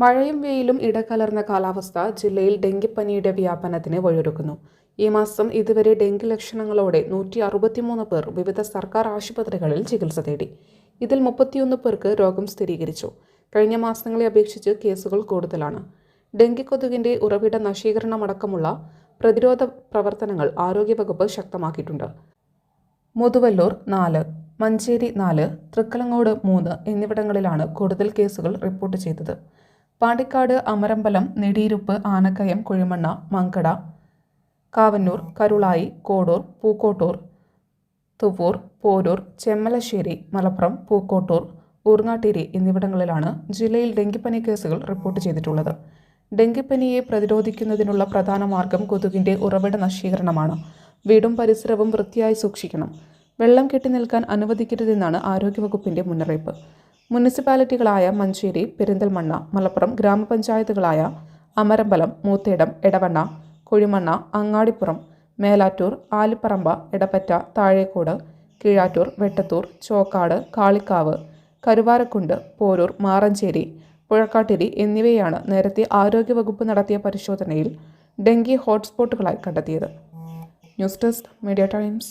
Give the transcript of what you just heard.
മഴയും വെയിലും ഇടകലർന്ന കാലാവസ്ഥ ജില്ലയിൽ ഡെങ്കിപ്പനിയുടെ വ്യാപനത്തിന് വഴിയൊരുക്കുന്നു. ഈ മാസം ഇതുവരെ ഡെങ്കി ലക്ഷണങ്ങളോടെ നൂറ്റി അറുപത്തിമൂന്ന് പേർ വിവിധ സർക്കാർ ആശുപത്രികളിൽ ചികിത്സ തേടി. ഇതിൽ മുപ്പത്തിയൊന്ന് പേർക്ക് രോഗം സ്ഥിരീകരിച്ചു. കഴിഞ്ഞ മാസങ്ങളെ അപേക്ഷിച്ച് കേസുകൾ കൂടുതലാണ്. ഡെങ്കി കൊതുകിന്റെ ഉറവിട നശീകരണമടക്കമുള്ള പ്രതിരോധ പ്രവർത്തനങ്ങൾ ആരോഗ്യവകുപ്പ് ശക്തമാക്കിയിട്ടുണ്ട്. മുതുവല്ലൂർ നാല് മഞ്ചേരി നാല് തൃക്കലങ്ങോട് മൂന്ന് എന്നിവിടങ്ങളിലാണ് കൂടുതൽ കേസുകൾ റിപ്പോർട്ട് ചെയ്തത്. പാണ്ടിക്കാട് അമരമ്പലം നെടിയിരുപ്പ് ആനക്കയം കുഴിമണ്ണ മങ്കട കാവന്നൂർ കരുളായി കോടൂർ പൂക്കോട്ടൂർ തുവൂർ പോരൂർ ചെമ്മലശ്ശേരി മലപ്പുറം പൂക്കോട്ടൂർ ഊർങ്ങാട്ടിരി എന്നിവിടങ്ങളിലാണ് ജില്ലയിൽ ഡെങ്കിപ്പനി കേസുകൾ റിപ്പോർട്ട് ചെയ്തിട്ടുള്ളത്. ഡെങ്കിപ്പനിയെ പ്രതിരോധിക്കുന്നതിനുള്ള പ്രധാന മാർഗം കൊതുകിന്റെ ഉറവിട നശീകരണമാണ്. വീടും പരിസരവും വൃത്തിയായി സൂക്ഷിക്കണം. വെള്ളം കെട്ടി നിൽക്കാൻ അനുവദിക്കരുതെന്നാണ് ആരോഗ്യവകുപ്പിന്റെ മുന്നറിയിപ്പ്. മുനിസിപ്പാലിറ്റികളായ മഞ്ചേരി പെരിന്തൽമണ്ണ മലപ്പുറം ഗ്രാമപഞ്ചായത്തുകളായ അമരമ്പലം മൂത്തേടം എടവണ്ണ കുഴിമണ്ണ അങ്ങാടിപ്പുറം മേലാറ്റൂർ ആലിപ്പറമ്പ എടപ്പറ്റ താഴേക്കോട് കീഴാറ്റൂർ വെട്ടത്തൂർ ചോക്കാട് കാളിക്കാവ് കരുവാരക്കുണ്ട് പോരൂർ മാറഞ്ചേരി പുഴക്കാട്ടിരി എന്നിവയാണ് നേരത്തെ ആരോഗ്യവകുപ്പ് നടത്തിയ പരിശോധനയിൽ ഡെങ്കി ഹോട്ട്സ്പോട്ടുകളായി കണ്ടെത്തിയത്. News desk Media Times.